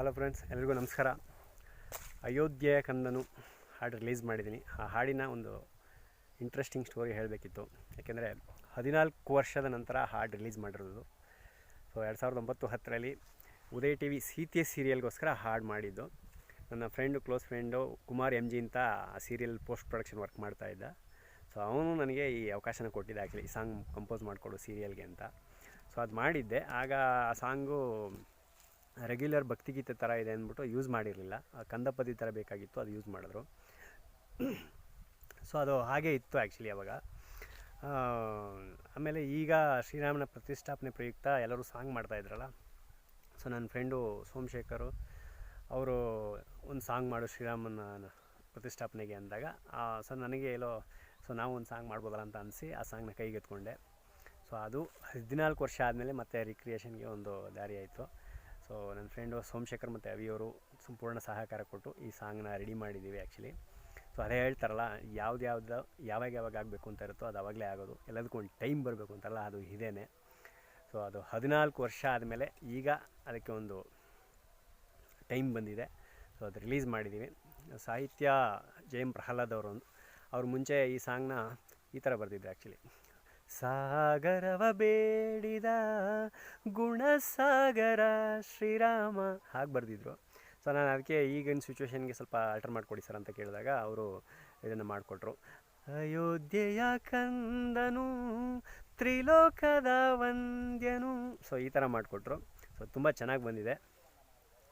Hello friends, ಎಲ್ರಿಗೂ ನಮಸ್ಕಾರ. ಅಯೋಧ್ಯೆಯ ಕಂದನು ಹಾಡು ರಿಲೀಸ್ ಮಾಡಿದ್ದೀನಿ. ಆ ಹಾಡಿನ ಒಂದು ಇಂಟ್ರೆಸ್ಟಿಂಗ್ ಸ್ಟೋರಿ ಹೇಳಬೇಕಿತ್ತು. ಯಾಕೆಂದರೆ ಹದಿನಾಲ್ಕು ವರ್ಷದ ನಂತರ ಹಾಡು ರಿಲೀಸ್ ಮಾಡಿರೋದು. ಸೊ ಎರಡು ಸಾವಿರದ ಒಂಬತ್ತು ಹತ್ತರಲ್ಲಿ ಉದಯ್ ಟಿ ವಿ ಸೀತೆ ಸೀರಿಯಲ್ಗೋಸ್ಕರ ಹಾಡು ಮಾಡಿದ್ದು. ನನ್ನ friend close friend Kumar M G ಅಂತ ಆ ಸೀರಿಯಲ್ ಪೋಸ್ಟ್ ಪ್ರೊಡಕ್ಷನ್ ವರ್ಕ್ ಮಾಡ್ತಾ ಇದ್ದ. ಸೊ ಅವನು ನನಗೆ ಈ ಅವಕಾಶನ ಕೊಟ್ಟಿದ್ದ ಆ್ಯಕ್ಚುಲಿ ಈ ಸಾಂಗ್ ಕಂಪೋಸ್ ಮಾಡಿಕೊಡು ಸೀರಿಯಲ್ಗೆ ಅಂತ. ಸೊ ಅದು ಮಾಡಿದ್ದೆ. ಆಗ ಆ ಸಾಂಗು ರೆಗ್ಯುಲರ್ ಭಕ್ತಿಗೀತೆ ಥರ ಇದೆ ಅಂದ್ಬಿಟ್ಟು ಯೂಸ್ ಮಾಡಿರಲಿಲ್ಲ. ಕಂದಪದಿ ಥರ ಬೇಕಾಗಿತ್ತು, ಅದು ಯೂಸ್ ಮಾಡಿದ್ರು. ಸೊ ಅದು ಹಾಗೆ ಇತ್ತು ಆ್ಯಕ್ಚುಲಿ ಅವಾಗ. ಆಮೇಲೆ ಈಗ ಶ್ರೀರಾಮನ ಪ್ರತಿಷ್ಠಾಪನೆ ಪ್ರಯುಕ್ತ ಎಲ್ಲರೂ ಸಾಂಗ್ ಮಾಡ್ತಾಯಿದ್ರಲ್ಲ ಸೊ ನನ್ನ ಫ್ರೆಂಡು ಸೋಮಶೇಖರು ಅವರು ಒಂದು ಸಾಂಗ್ ಮಾಡು ಶ್ರೀರಾಮನ ಪ್ರತಿಷ್ಠಾಪನೆಗೆ ಅಂದಾಗ ಸೊ ನನಗೆ ಎಲ್ಲೋ ಸೊ ನಾವು ಒಂದು ಸಾಂಗ್ ಮಾಡ್ಬೋದಲ್ಲ ಅಂತ ಅನಿಸಿ ಆ ಸಾಂಗ್ನ ಕೈಗೆತ್ಕೊಂಡೆ ಸೊ ಅದು ಹದಿನಾಲ್ಕು ವರ್ಷ ಆದಮೇಲೆ ಮತ್ತೆ ರಿಕ್ರಿಯೇಷನ್ಗೆ ಒಂದು ದಾರಿ ಆಯಿತು. ಸೊ ನನ್ನ ಫ್ರೆಂಡು ಸೋಮಶೇಖರ್ ಮತ್ತು ಅವಿಯವರು ಸಂಪೂರ್ಣ ಸಹಕಾರ ಕೊಟ್ಟು ಈ ಸಾಂಗ್ನ ರೆಡಿ ಮಾಡಿದ್ದೀವಿ ಆ್ಯಕ್ಚುಲಿ ಸೊ ಅದೇ ಹೇಳ್ತಾರಲ್ಲ, ಯಾವ್ದು ಯಾವ್ದು, ಯಾವಾಗ ಯಾವಾಗ ಆಗಬೇಕು ಅಂತ ಇರುತ್ತೋ ಅದು ಆವಾಗಲೇ ಆಗೋದು. ಎಲ್ಲದಕ್ಕೂ ಒಂದು ಟೈಮ್ ಬರಬೇಕು ಅಂತಾರಲ್ಲ ಅದು ಇದೇನೆ. ಸೊ ಅದು ಹದಿನಾಲ್ಕು ವರ್ಷ ಆದಮೇಲೆ ಈಗ ಅದಕ್ಕೆ ಒಂದು ಟೈಮ್ ಬಂದಿದೆ. ಸೊ ಅದು ರಿಲೀಸ್ ಮಾಡಿದ್ದೀವಿ ಸಾಹಿತ್ಯ ಜೆ ಎಂ ಪ್ರಹ್ಲಾದ್ ಅವರು, ಅವ್ರ ಮುಂಚೆ ಈ ಸಾಂಗ್ನ ಈ ಥರ ಬರೆದಿದ್ದೆ ಆ್ಯಕ್ಚುಲಿ ಸಾಗರವ ಬೇಡಿದ ಗುಣಸಾಗರ ಶ್ರೀರಾಮ. ಹಾಗೆ ಬರೆದಿದ್ರು. ಸೊ ನಾನು ಅದಕ್ಕೆ ಈಗಿನ ಸಿಚುವೇಶನ್ಗೆ ಸ್ವಲ್ಪ ಆಲ್ಟರ್ ಮಾಡಿಕೊಡಿ ಸರ್ ಅಂತ ಕೇಳಿದಾಗ ಅವರು ಇದನ್ನು ಮಾಡಿಕೊಟ್ರು. ಅಯೋಧ್ಯೆಯ ಕಂದನು, ತ್ರಿಲೋಕದ ವಂದ್ಯನು. ಸೊ ಈ ಥರ ಮಾಡಿಕೊಟ್ರು. ಸೊ ತುಂಬ ಚೆನ್ನಾಗಿ ಬಂದಿದೆ.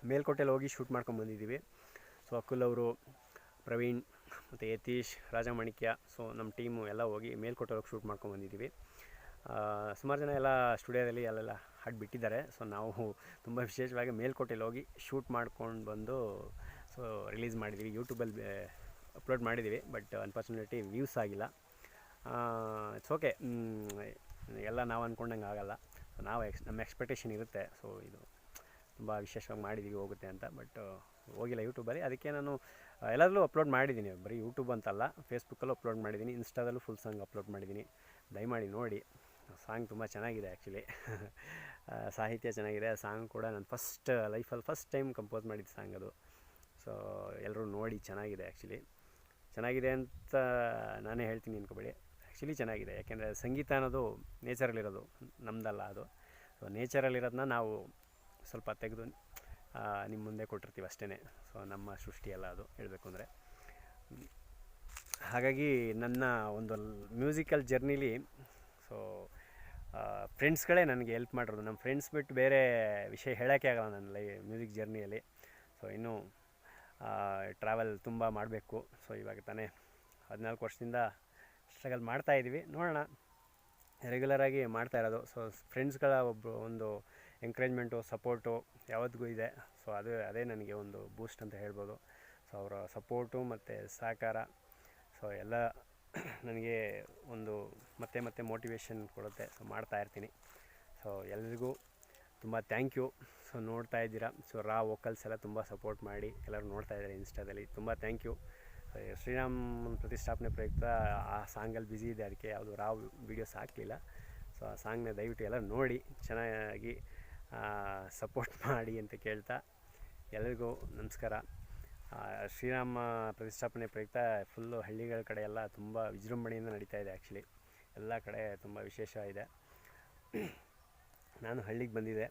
ಮೇಲ್ಕೋಟೆಲಿ ಹೋಗಿ ಶೂಟ್ ಮಾಡ್ಕೊಂಡು ಬಂದಿದ್ದೀವಿ. ಸೊ ಅಕುಲ್ ಅವರು, ಪ್ರವೀಣ್ ಮತ್ತು ಯತೀಶ್ ರಾಜಮಾಣಿಕ್ಯ ಸೊ ನಮ್ಮ ಟೀಮು ಎಲ್ಲ ಹೋಗಿ ಮೇಲ್ಕೋಟೆ ಹೋಗಿ ಶೂಟ್ ಮಾಡ್ಕೊಂಡು ಬಂದಿದ್ದೀವಿ ಆ, ಸುಮಾರು ಜನ ಎಲ್ಲ ಸ್ಟುಡಿಯೋದಲ್ಲಿ ಅಲ್ಲೆಲ್ಲ ಹಾಡು ಬಿಟ್ಟಿದ್ದಾರೆ. ಸೊ ನಾವು ತುಂಬ ವಿಶೇಷವಾಗಿ ಮೇಲ್ಕೋಟೆಲಿ ಹೋಗಿ ಶೂಟ್ ಮಾಡ್ಕೊಂಡು ಬಂದು ಸೊ ರಿಲೀಸ್ ಮಾಡಿದ್ದೀವಿ ಯೂಟ್ಯೂಬಲ್ಲಿ ಅಪ್ಲೋಡ್ ಮಾಡಿದ್ದೀವಿ ಬಟ್ ಅನ್ಫಾರ್ಚುನೇಟ್ಲಿ ವ್ಯೂಸ್ ಆಗಿಲ್ಲ. ಇಟ್ಸ್ ಓಕೆ ಎಲ್ಲ ನಾವು ಅಂದ್ಕೊಂಡಂಗೆ ಆಗಲ್ಲ. ನಾವು ಎಕ್ಸ್ ನಮ್ಮ ಎಕ್ಸ್ಪೆಕ್ಟೇಷನ್ ಇರುತ್ತೆ. ಸೊ ಇದು ತುಂಬ ವಿಶೇಷವಾಗಿ ಮಾಡಿದ್ದೀವಿ ಹೋಗುತ್ತೆ ಅಂತ. ಬಟ್ ಹೋಗಿಲ್ಲ ಯೂಟ್ಯೂಬಲ್ಲಿ ಅದಕ್ಕೆ ನಾನು ಎಲ್ಲರಲ್ಲೂ ಅಪ್ಲೋಡ್ ಮಾಡಿದ್ದೀನಿ ಬರೀ ಯೂಟ್ಯೂಬ್ ಅಂತಲ್ಲ ಫೇಸ್ಬುಕ್ಕಲ್ಲೂ ಅಪ್ಲೋಡ್ ಮಾಡಿದ್ದೀನಿ ಇನ್ಸ್ಟಾದಲ್ಲೂ ಫುಲ್ ಸಾಂಗ್ ಅಪ್ಲೋಡ್ ಮಾಡಿದ್ದೀನಿ ದಯಮಾಡಿ ನೋಡಿ. ಸಾಂಗ್ ತುಂಬ ಚೆನ್ನಾಗಿದೆ ಆ್ಯಕ್ಚುಲಿ ಸಾಹಿತ್ಯ ಚೆನ್ನಾಗಿದೆ. ಸಾಂಗ್ ಕೂಡ ನಾನು ಫಸ್ಟ್ ಲೈಫಲ್ಲಿ ಫಸ್ಟ್ ಟೈಮ್ ಕಂಪೋಸ್ ಮಾಡಿದ ಸಾಂಗ್ ಅದು. ಸೊ ಎಲ್ಲರೂ ನೋಡಿ ಚೆನ್ನಾಗಿದೆ ಆ್ಯಕ್ಚುಲಿ ಚೆನ್ನಾಗಿದೆ ಅಂತ ನಾನೇ ಹೇಳ್ತೀನಿ ಅನ್ಕೋಬೇಡಿ. ಆ್ಯಕ್ಚುಲಿ ಚೆನ್ನಾಗಿದೆ. ಯಾಕೆಂದರೆ ಸಂಗೀತ ಅನ್ನೋದು ನೇಚರಲ್ಲಿರೋದು ನಮ್ಮದಲ್ಲ ಅದು. ಸೊ ನೇಚರಲ್ಲಿರೋದನ್ನ ನಾವು ಸ್ವಲ್ಪ ತೆಗೆದು ನಿಮ್ಮ ಮುಂದೆ ಕೊಟ್ಟಿರ್ತೀವಿ ಅಷ್ಟೇ ಸೊ ನಮ್ಮ ಸೃಷ್ಟಿಯಲ್ಲ ಅದು, ಹೇಳಬೇಕು ಅಂದರೆ. ಹಾಗಾಗಿ ನನ್ನ ಒಂದು ಮ್ಯೂಸಿಕಲ್ ಜರ್ನಿಲಿ ಸೊ ಫ್ರೆಂಡ್ಸ್ಗಳೇ ನನಗೆ ಹೆಲ್ಪ್ ಮಾಡಿರೋದು. ನಮ್ಮ ಫ್ರೆಂಡ್ಸ್ ಬಿಟ್ಟು ಬೇರೆ ವಿಷಯ ಹೇಳೋಕ್ಕೆ ಆಗಲ್ಲ ನನ್ನ ಲೈ, ಮ್ಯೂಸಿಕ್ ಜರ್ನಿಯಲ್ಲಿ. ಸೊ ಇನ್ನೂ ಟ್ರಾವೆಲ್ ತುಂಬ ಮಾಡಬೇಕು. ಸೊ ಇವಾಗ ತಾನೇ ಹದಿನಾಲ್ಕು ವರ್ಷದಿಂದ ಸ್ಟ್ರಗಲ್ ಮಾಡ್ತಾಯಿದ್ವಿ ನೋಡೋಣ. ರೆಗ್ಯುಲರಾಗಿ ಮಾಡ್ತಾ ಇರೋದು. ಸೊ ಫ್ರೆಂಡ್ಸ್ಗಳ ಒಬ್ಬರು ಒಂದು ಎಂಕರೇಜ್ಮೆಂಟು ಸಪೋರ್ಟು ಯಾವತ್ತಿಗೂ ಇದೆ. ಸೊ ಅದು, ಅದೇ ನನಗೆ ಒಂದು ಬೂಸ್ಟ್ ಅಂತ ಹೇಳ್ಬೋದು. ಸೊ ಅವರ ಸಪೋರ್ಟು ಮತ್ತು ಸಹಕಾರ. ಸೊ ಎಲ್ಲ ನನಗೆ ಒಂದು ಮತ್ತೆ ಮತ್ತೆ ಮೋಟಿವೇಶನ್ ಕೊಡುತ್ತೆ. ಸೊ ಮಾಡ್ತಾಯಿರ್ತೀನಿ ಸೊ ಎಲ್ರಿಗೂ ತುಂಬ ಥ್ಯಾಂಕ್ ಯು ಸೊ ನೋಡ್ತಾ ಇದ್ದೀರಾ. ಸೊ ರಾ ವೋಕಲ್ಸ್ ಎಲ್ಲ ತುಂಬ ಸಪೋರ್ಟ್ ಮಾಡಿ ಎಲ್ಲರೂ ನೋಡ್ತಾ ಇದ್ದಾರೆ ಇನ್ಸ್ಟಾದಲ್ಲಿ. ತುಂಬ ಥ್ಯಾಂಕ್ ಯು ಶ್ರೀರಾಮ್ ಪ್ರತಿಷ್ಠಾಪನೆ ಪ್ರಯುಕ್ತ ಆ ಸಾಂಗಲ್ಲಿ ಬ್ಯುಸಿ ಇದೆ. ಅದಕ್ಕೆ ಯಾವುದು ರಾ ವೀಡಿಯೋಸ್ ಹಾಕಲಿಲ್ಲ. ಸೊ ಆ ಸಾಂಗ್ನ ದಯವಿಟ್ಟು ಎಲ್ಲ ನೋಡಿ. ಚೆನ್ನಾಗಿ ಸಪೋರ್ಟ್ ಮಾಡಿ ಅಂತ ಕೇಳ್ತಾ ಎಲ್ಲರಿಗೂ ನಮಸ್ಕಾರ. ಶ್ರೀರಾಮ ಪ್ರತಿಷ್ಠಾಪನೆ ಪ್ರಯುಕ್ತ ಫುಲ್ಲು ಹಳ್ಳಿಗಳ ಕಡೆ ಎಲ್ಲ ತುಂಬ ವಿಜೃಂಭಣೆಯಿಂದ ನಡೀತಾ ಇದೆ ಆ್ಯಕ್ಚುಲಿ ಎಲ್ಲ ಕಡೆ ತುಂಬ ವಿಶೇಷ ಇದೆ. ನಾನು ಹಳ್ಳಿಗೆ ಬಂದಿದ್ದೆ.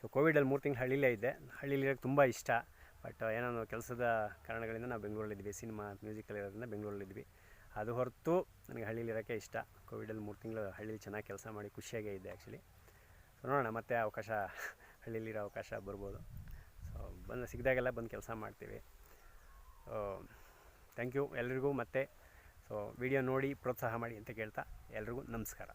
ಸೊ ಕೋವಿಡಲ್ಲಿ ಮೂರು ತಿಂಗಳು ಹಳ್ಳಿಲೇ ಇದ್ದೆ. ಹಳ್ಳಿಲಿರೋಕ್ಕೆ ತುಂಬ ಇಷ್ಟ. ಬಟ್ ಏನೋ ಕೆಲಸದ ಕಾರಣಗಳಿಂದ ನಾವು ಬೆಂಗಳೂರಲ್ಲಿದ್ವಿ. ಸಿನಿಮಾ ಮ್ಯೂಸಿಕಲ್ ಇರೋದ್ರಿಂದ ಬೆಂಗಳೂರಲ್ಲಿದ್ವಿ. ಅದು ಹೊರತು ನನಗೆ ಹಳ್ಳಿಲಿರೋಕ್ಕೆ ಇಷ್ಟ. ಕೋವಿಡಲ್ಲಿ ಮೂರು ತಿಂಗಳು ಹಳ್ಳಿಲಿ ಚೆನ್ನಾಗಿ ಕೆಲಸ ಮಾಡಿ ಖುಷಿಯಾಗೇ ಇದ್ದೆ ಆ್ಯಕ್ಚುಲಿ ಸೊ ನೋಡೋಣ, ಮತ್ತೆ ಅವಕಾಶ, ಹಳ್ಳಿಯಲ್ಲಿರೋ ಅವಕಾಶ ಬರ್ಬೋದು. ಸೊ ಬಂದು, ಸಿಗ್ದಾಗೆಲ್ಲ ಬಂದು ಕೆಲಸ ಮಾಡ್ತೀವಿ. ಥ್ಯಾಂಕ್ ಯು ಎಲ್ರಿಗೂ, ಮತ್ತೆ ಸೊ ವಿಡಿಯೋ ನೋಡಿ, ಪ್ರೋತ್ಸಾಹ ಮಾಡಿ ಅಂತ ಕೇಳ್ತಾ ಎಲ್ರಿಗೂ ನಮಸ್ಕಾರ.